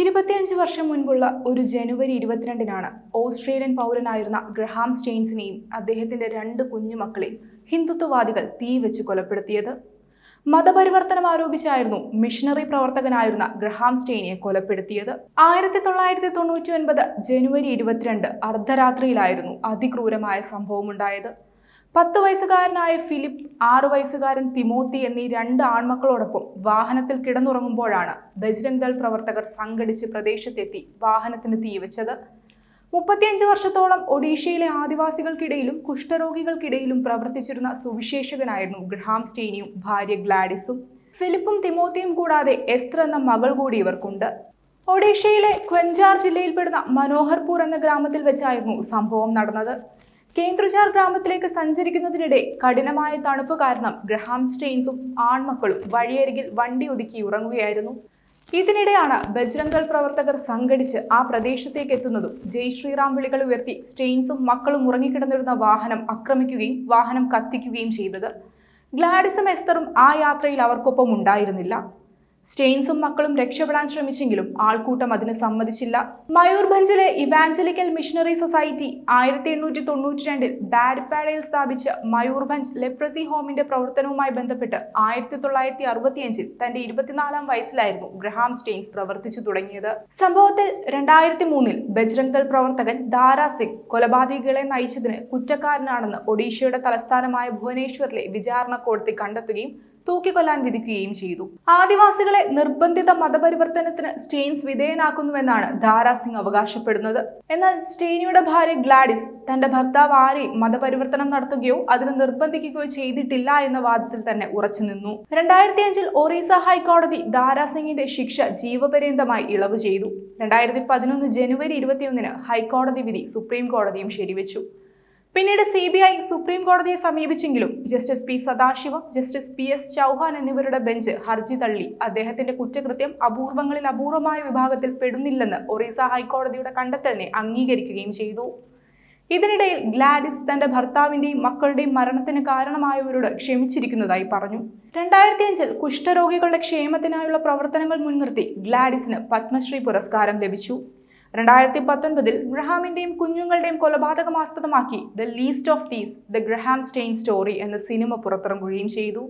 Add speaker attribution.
Speaker 1: ഇരുപത്തിയഞ്ച് വർഷം മുൻപുള്ള ഒരു ജനുവരി ഇരുപത്തിരണ്ടിനാണ് ഓസ്ട്രേലിയൻ പൗരനായിരുന്ന ഗ്രഹാം സ്റ്റെയിൻസിനെയും അദ്ദേഹത്തിന്റെ രണ്ട് കുഞ്ഞുമക്കളെയും ഹിന്ദുത്വവാദികൾ തീ വെച്ച് കൊലപ്പെടുത്തിയത്. മതപരിവർത്തനം ആരോപിച്ചായിരുന്നു മിഷണറി പ്രവർത്തകനായിരുന്ന ഗ്രഹാം സ്റ്റെയിനെ കൊലപ്പെടുത്തിയത്. ആയിരത്തി തൊള്ളായിരത്തി തൊണ്ണൂറ്റി ഒൻപത് ജനുവരി ഇരുപത്തിരണ്ട് അർദ്ധരാത്രിയിലായിരുന്നു അതിക്രൂരമായ സംഭവമുണ്ടായത്. പത്ത് വയസ്സുകാരനായ ഫിലിപ്പ് ആറു വയസ്സുകാരൻ തിമോത്തി എന്നീ രണ്ട് ആൺമക്കളോടൊപ്പം വാഹനത്തിൽ കിടന്നുറങ്ങുമ്പോഴാണ് ബജ്രംഗ് ദൾ പ്രവർത്തകർ സംഘടിച്ച് പ്രദേശത്തെത്തി വാഹനത്തിന് തീവച്ചത് മുപ്പത്തിയഞ്ച് വർഷത്തോളം ഒഡീഷയിലെ ആദിവാസികൾക്കിടയിലും കുഷ്ഠരോഗികൾക്കിടയിലും പ്രവർത്തിച്ചിരുന്ന സുവിശേഷകനായിരുന്നു ഗ്രഹാം സ്റ്റേനിയും ഭാര്യ ഗ്ലാഡിസും. ഫിലിപ്പും തിമോത്തിയും കൂടാതെ എസ്ത്ര എന്ന മകൾ കൂടി ഇവർക്കുണ്ട്. ഒഡീഷയിലെ ക്വഞ്ചാർ ജില്ലയിൽപ്പെടുന്ന മനോഹർപൂർ എന്ന ഗ്രാമത്തിൽ വെച്ചായിരുന്നു സംഭവം നടന്നത്. കേന്ദ്രജാർ ഗ്രാമത്തിലേക്ക് സഞ്ചരിക്കുന്നതിനിടെ കഠിനമായ തണുപ്പ് കാരണം ഗ്രഹാം സ്റ്റെയിൻസും ആൺമക്കളും വഴിയരികിൽ വണ്ടി ഒതുക്കി ഉറങ്ങുകയായിരുന്നു. ഇതിനിടെയാണ് ബജ്രംഗൽ പ്രവർത്തകർ സംഘടിച്ച് ആ പ്രദേശത്തേക്ക് എത്തുന്നതും ജയ് ശ്രീറാം വിളികൾ ഉയർത്തി സ്റ്റെയിൻസും മക്കളും ഉറങ്ങിക്കിടന്നിരുന്ന വാഹനം ആക്രമിക്കുകയും വാഹനം കത്തിക്കുകയും ചെയ്തത്. ഗ്ലാഡിസും എസ്തറും ആ യാത്രയിൽ അവർക്കൊപ്പം ഉണ്ടായിരുന്നില്ല. സ്റ്റെയിൻസും മക്കളും രക്ഷപ്പെടാൻ ശ്രമിച്ചെങ്കിലും ആൾക്കൂട്ടം അതിന് സമ്മതിച്ചില്ല. മയൂർഭഞ്ചിലെ ഇവാഞ്ചലിക്കൽ മിഷണറി സൊസൈറ്റി ആയിരത്തി എണ്ണൂറ്റി തൊണ്ണൂറ്റി രണ്ടിൽ ബാരിപ്പാടയിൽ സ്ഥാപിച്ച മയൂർഭഞ്ച് ലെപ്രസി ഹോമിന്റെ പ്രവർത്തനവുമായി ബന്ധപ്പെട്ട് ആയിരത്തി തൊള്ളായിരത്തി അറുപത്തിയഞ്ചിൽ തന്റെ ഇരുപത്തിനാലാം വയസ്സിലായിരുന്നു ഗ്രഹാം സ്റ്റെയിൻസ് പ്രവർത്തിച്ചു തുടങ്ങിയത്. സംഭവത്തിൽ രണ്ടായിരത്തി മൂന്നിൽ ബജ്രംഗ് ദൾ പ്രവർത്തകൻ ദാരാ സിംഗ് കൊലപാതകികളെ നയിച്ചതിന് കുറ്റക്കാരനാണെന്ന് ഒഡീഷയുടെ തലസ്ഥാനമായ ഭുവനേശ്വറിലെ വിചാരണ കോടതി കണ്ടെത്തുകയും തൂക്കിക്കൊല്ലാൻ വിധിക്കുകയും ചെയ്തു. ആദിവാസികളെ നിർബന്ധിത മതപരിവർത്തനത്തിന് സ്റ്റെയിൻസ് വിധേയനാക്കുന്നുവെന്നാണ് ധാരാസിംഗ് അവകാശപ്പെടുന്നത്. എന്നാൽ സ്റ്റെയിനിയുടെ ഭാര്യ ഗ്ലാഡിസ് തന്റെ ഭർത്താവ് ആരെയും മതപരിവർത്തനം നടത്തുകയോ അതിന് നിർബന്ധിക്കുകയോ ചെയ്തിട്ടില്ല എന്ന വാദത്തിൽ തന്നെ ഉറച്ചു നിന്നു. രണ്ടായിരത്തി അഞ്ചിൽ ഒറീസ ഹൈക്കോടതി ധാരാ സിംഗിന്റെ ശിക്ഷ ജീവപര്യന്തമായി ഇളവ് ചെയ്തു. രണ്ടായിരത്തി പതിനൊന്ന് ജനുവരി ഇരുപത്തിയൊന്നിന് ഹൈക്കോടതി വിധി സുപ്രീം കോടതിയും ശരിവെച്ചു. പിന്നീട് സി ബി ഐ സുപ്രീം കോടതിയെ സമീപിച്ചെങ്കിലും Justice P Sathasivam Justice P S Chauhan എന്നിവരുടെ ബെഞ്ച് ഹർജി തള്ളി. അദ്ദേഹത്തിന്റെ കുറ്റകൃത്യം അപൂർവങ്ങളിൽ അപൂർവമായ വിഭാഗത്തിൽ പെടുന്നില്ലെന്ന് ഒറീസ ഹൈക്കോടതിയുടെ കണ്ടെത്തലിനെ അംഗീകരിക്കുകയും ചെയ്തു. ഇതിനിടയിൽ ഗ്ലാഡിസ് തന്റെ ഭർത്താവിന്റെയും മക്കളുടെയും മരണത്തിന് കാരണമായവരോട് ക്ഷമിച്ചിരിക്കുന്നതായി പറഞ്ഞു. രണ്ടായിരത്തി അഞ്ചിൽ കുഷ്ഠരോഗികളുടെ ക്ഷേമത്തിനായുള്ള പ്രവർത്തനങ്ങൾ മുൻനിർത്തി ഗ്ലാഡിസിന് പത്മശ്രീ പുരസ്കാരം ലഭിച്ചു. രണ്ടായിരത്തി പത്തൊൻപതിൽ ഗ്രഹാമിന്റെയും കുഞ്ഞുങ്ങളുടെയും കൊലപാതകം ആസ്പദമാക്കി the least of these the Graham Staines story എന്ന സിനിമ പുറത്തിറങ്ങുകയും ചെയ്തു.